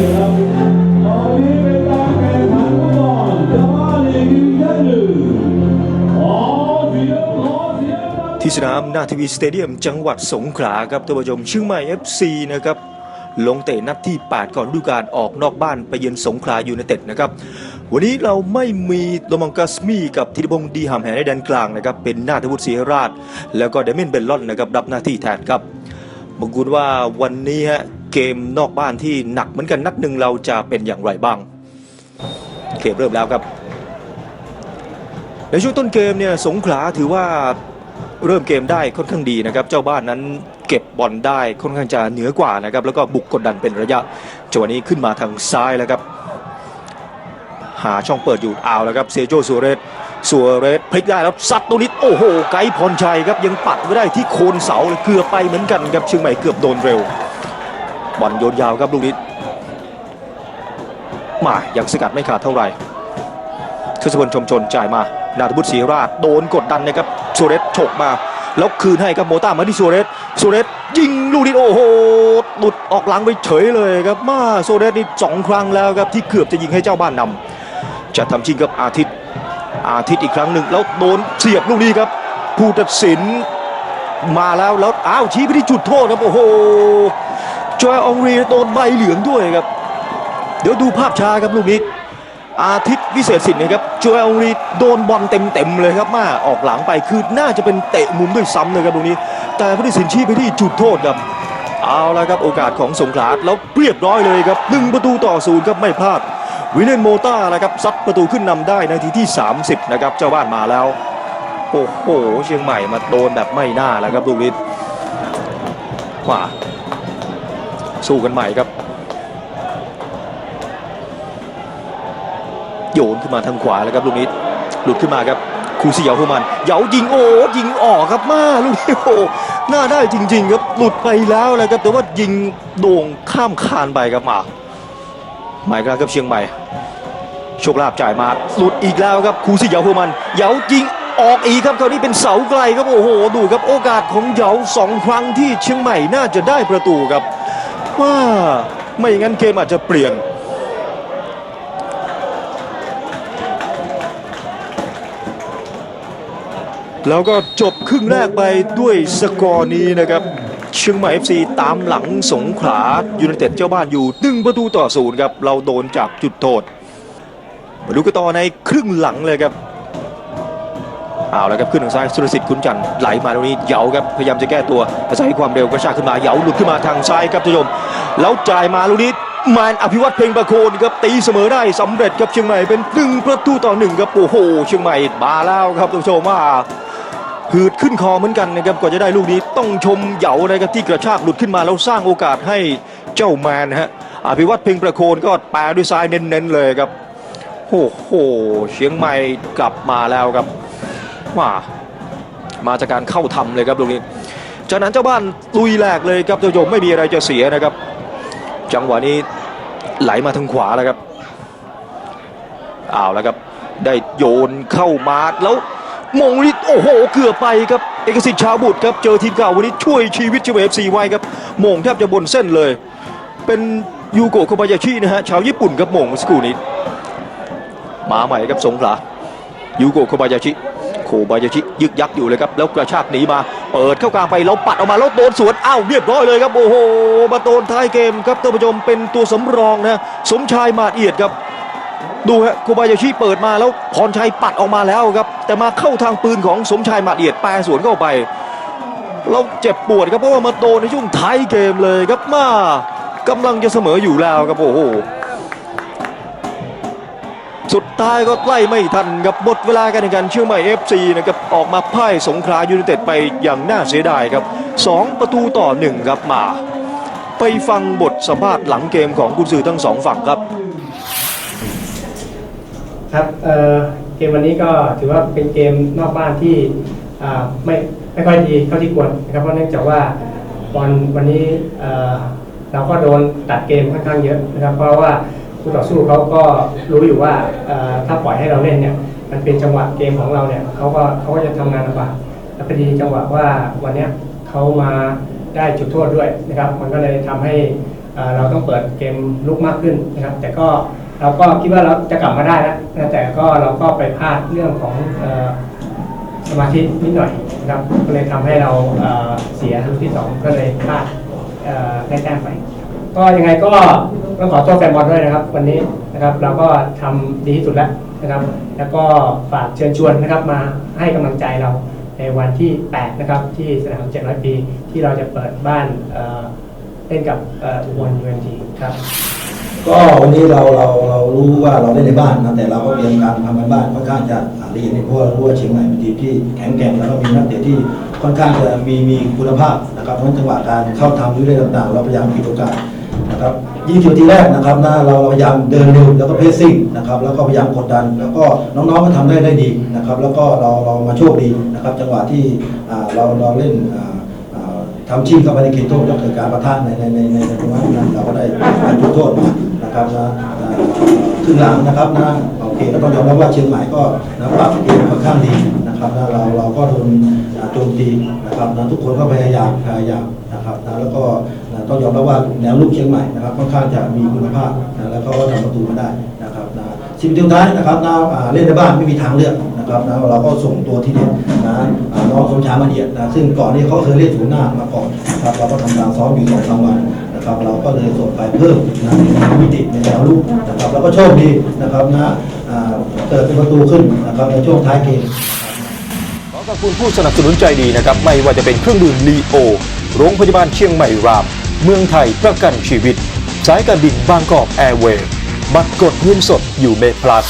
ที่สนามนาทวีสเตเดียมจังหวัดสงขลาครับท่านผู้ชมเชียงใหม่ FC นะครับลงเตะนัดที่ 8 ก่อนฤดูกาลออกนอกบ้านไปเยือนสงขลายูไนเต็ดนะครับวันนี้เราไม่มีโดมังกัสมีกับธิติพงศ์ดีหามแหในแดนกลางนะครับเป็นนาทวุฒิศรีราช แล้วก็เดเมนเบลลอนนะครับรับหน้าที่แทนครับบังคุณว่าวันนี้ฮะ เกมนอกบ้านที่หนักเหมือนกันนัดหนึ่งเราจะเป็นอย่างไรบ้างเกมเริ่มแล้วครับ ในช่วงต้นเกมเนี่ยสงขลาถือว่าเริ่มเกมได้ค่อนข้างดีนะครับ เจ้าบ้านนั้นเก็บบอลได้ค่อนข้างจะเหนือกว่านะครับ แล้วก็บุกกดดันเป็นระยะจังหวะนี้ขึ้นมาทางซ้ายแล้วครับ หาช่องเปิดอยู่เอาแล้วครับเซโจซัวเรสซัวเรสพลิกได้แล้วซัดตรงนี้โอ้โห ไกด์พรชัยครับยังปัดไม่ได้ที่โคนเสาเลยเกือบไปเหมือนกันครับเชียงใหม่เกือบโดนเร็ว บอลโยนยาวครับลูกนี้มายังสกัดไม่ขาดเท่าไหร่ทศพลชมชนจ่ายมา นาทบุตรศรีราชโดนกดดันนะครับโซเรสฉกมา แล้วคืนให้กับโมต้ามาที่โซเรสโซเรสยิงลูกนี้โอ้โหหลุดออกหลังไปเฉยเลยครับมาโซเรสนี่สองครั้งแล้วครับที่เกือบจะยิงให้เจ้าบ้านนำจะทำชิงกับอาทิตย์ อาทิตย์อีกครั้งหนึ่งแล้วโดนเสียบลูกนี้ครับ ผู้ตัดสินมาแล้วแล้วอ้าวชี้ไปที่จุดโทษครับโอ้โห จอยองรีโดนใบเหลืองด้วยครับ เดี๋ยวดูภาพช้าครับลูกนี้ อาทิตย์วิเศษสินนะครับโจเอลรีโดนบอลเต็มๆเลยครับมาออกหลังไปคือน่าจะเป็นเตะมุมด้วยซ้ำเลยครับตรงนี้ แต่ผู้ตัดสินชี้ไปที่จุดโทษครับเอาละครับโอกาสของสงขลาแล้วเรียบร้อยเลยครับหนึ่งประตูต่อศูนย์ครับไม่พลาดวิเลนโมต้านะครับซัดประตูขึ้นนำได้นาทีที่ 30 นะครับเจ้าบ้านมาแล้ว โอ้โห เชียงใหม่มาโดนแบบไม่น่าแล้วครับลูกนี้ขวา สู้กันใหม่ครับ โยนขึ้นมาทางขวาแล้วครับลูกนี้หลุดขึ้นมาครับคูซิเหยาพวกมันเหยายิงโอ้ยิงออกครับมาลูกนี้โอ้น่าได้จริง ๆ ครับหลุดไปแล้วเลยครับแต่ว่ายิงโด่งข้ามคานไปครับมาหมายกลางครับเชียงใหม่โชคลาภจ่ายมาหลุดอีกแล้วครับคูซิเหยาพวกมันเหยายิงออกอีกครับคราวนี้เป็นเสาไกลครับโอ้โหดูครับโอกาสของเหยาสองครั้งที่เชียงใหม่น่าจะได้ประตูครับ ว่าไม่อย่างนั้นเกมอาจจะเปลี่ยน แล้วก็จบครึ่งแรกไปด้วยสกอร์นี้นะครับ เชียงใหม่ FC ตามหลังสงขลายูไนเต็ดเจ้าบ้านอยู่ตึงประตูต่อศูนย์ครับ เราโดนจากจุดโทษ มาดูกันต่อในครึ่งหลังเลยครับ เอาแล้วครับขึ้นทางซ้ายสุรสิทธิ์ขุนจันทร์ไหลมาตรงนี้เหยาครับพยายามจะแก้ตัวอาศัยความเร็วกระชากขึ้นมาเหยาหลุดขึ้นมาทางซ้ายครับท่านผู้ชมแล้วจ่ายมาลูกนี้มานอภิวัตเพ่งประโคนครับตีเสมอได้สำเร็จครับเชียงใหม่เป็นหนึ่งประตูต่อหนึ่งครับโอ้โหเชียงใหม่มาแล้วครับท่านผู้ชมว่าหืดขึ้นคอเหมือนกันนะครับกว่าจะได้ลูกนี้ต้องชมเหยานะครับที่กระชากหลุดขึ้นมาแล้วสร้างโอกาสให้เจ้าแมนฮะอภิวัตเพ่งประโคนก็แปรด้วยซ้ายเน้นๆเลยครับโอ้โหเชียงใหม่กลับมาแล้วครับ ว่ามาจากการเข้าทำเลยครับลูกนี้จากนั้นเจ้าบ้านลุยแหลกเลยครับท่านผู้ชมไม่มีอะไรจะเสียนะครับ จังหวะนี้ไหลมาทางขวาแล้วครับเอาวแล้วครับได้โยนเข้ามาแล้วมงนี่โอ้โห เกือบไปครับเอกสิทธิ์ชาวบุตรครับเจอทีมเก่าวันนี้ช่วยชีวิตเชเวฟซีไว้ครับมงแทบจะบนเส้นเลย เป็นยูโกะโคบายาชินะฮะชาวญี่ปุ่นครับมงสกูนี้ มาใหม่ครับสงขลายูโกะโคบายาชิ โคบายาชิยึกยักอยู่เลยครับแล้วกระชากหนีมา เปิดเข้ากลางไปแล้วปัดออกมาแล้วโดนสวนอ้าวเรียบร้อยเลยครับโอ้โหมาโดนท้ายเกมครับท่านผู้ชมเป็นตัวสำรองนะสมชายมาดเอียดครับ ดูฮะโคบายาชิเปิดมาแล้วพรชัยปัดออกมาแล้วครับ แต่มาเข้าทางปืนของสมชายมาดเอียดแปรสวนเข้าไปเราเจ็บปวดครับเพราะว่ามาโดนในช่วงท้ายเกมเลยครับมากำลังจะเสมออยู่แล้วครับโอ้โห สุดท้ายก็ไล่ไม่ทันครับหมดเวลาการแข่งขันเชียงใหม่ FC นะครับออกมาพ่ายสงขลายูไนเต็ดไปอย่างน่าเสียดายครับสองประตูต่อหนึ่งครับมา ไปฟังบทสัมภาษณ์หลังเกมของกุนซือทั้งสองฝั่งครับ ครับเอ่อเกมวันนี้ก็ถือว่าเป็นเกมนอกบ้านที่อ่าไม่ไม่ค่อยดีเท่าที่ควรนะครับเพราะเนื่องจากว่าบอลวันนี้เอ่อเราก็โดนตัดเกมค่อนข้างเยอะนะครับ เพราะว่า คู่ต่อสู้เขาก็รู้อยู่ว่าถ้าปล่อยให้เราเล่นเนี่ยมันเป็นจังหวะเกมของเราเนี่ยเขาก็เขาก็จะทำงานลำบากแล้วพอดีจังหวะว่าวันเนี้ยเขามาได้จุดโทษด้วยนะครับ มันก็เลยทำให้เราต้องเปิดเกมลุกมากขึ้นนะครับ แต่ก็เราก็คิดว่าเราจะกลับมาได้แล้วนะแต่ก็เราก็ไปพลาดเรื่องของอสมาธินิดหน่อยนะครับก็เลยทำให้เราเเสียลูกที่สองก็เลยพลาดได้แต้มไปก็ยังไงก็ ต้องขอโทษแฟนบอลด้วยนะครับ วันนี้นะครับเราก็ทำดีที่สุดแล้วนะครับ แล้วก็ฝากเชิญชวนนะครับมาให้กำลังใจเราในวันที่ 8 นะครับ ที่สนาม700 ปี ที่เราจะเปิดบ้านเเล่นกับอุบลยูเอ็นทีครับ ก็วันนี้เราเราเรารู้ว่าเราเล่นในบ้านนะแต่เราก็เตรียมการทำกันบ้านค่อนข้างจะละเอียดนิดเพราะว่ารู้ว่าเชียงใหม่เป็นทีมที่แข็งแกร่งแล้วก็มีนักเตะที่ค่อนข้างจะมีมีคุณภาพนะครับเพราะฉะนั้นจังหวะการเข้าทำด้วยเรื่องต่างๆ เราพยายามปิดโอกาส นะครับยี่สิบทีแรกนะครับนะเราเราพยายามเดินเร็วแล้วก็เพสซิ่งนะครับแล้วก็พยายามกดดัน แล้วก็น้องๆก็ทำได้ได้ดีนะครับ แล้วก็เราเรามาโชคดีนะครับ จังหวะที่เราเราเล่นทำชิงเข้าไปในเขตโทษแล้วเกิดการประทะในในในในในตรงนั้นเราก็ได้จุดโทษนะครับนะอ่าครึ่งหลังนะครับนะโอเคก็ต้องยอมรับว่าเชียงใหม่ก็นะปรับเกมค่อนข้างดีนะครับนะเราเราก็โดนโจมตีนะครับนะทุกคนก็พยายามพยายามนะครับนะแล้วก็ ต้องยอมรับว่าแนวลูกเชียงใหม่นะครับค่อนข้างจะมีคุณภาพนะแล้วก็ทำประตูมาได้นะครับนะสิบทีมท้ายนะครับนะอ่าเล่นในบ้านไม่มีทางเลือกนะครับนะเราก็ส่งตัวที่เด็ดนะน้องสมชายมาเดียดนะซึ่งก่อนนี้เขาเคยเล่นศูนย์หน้ามาก่อนนะครับเราก็ทำการซ้อมอยู่สองสามวันนะครับเราก็เลยส่งไปเพิ่มนะมิติในแนวลูกนะครับแล้วก็โชคดีนะครับนะเกิดเป็นประตูขึ้นนะครับในช่วงท้ายเกมขอขอบคุณผู้สนับสนุนใจดีนะครับไม่ว่าจะเป็นเครื่องดื่มลีโอโรงพยาบาลเชียงใหม่ราม เมืองไทยประกันชีวิต สายการบินบางกอกแอร์เวย์บัตรกดเงินสดอยู่เมพลัส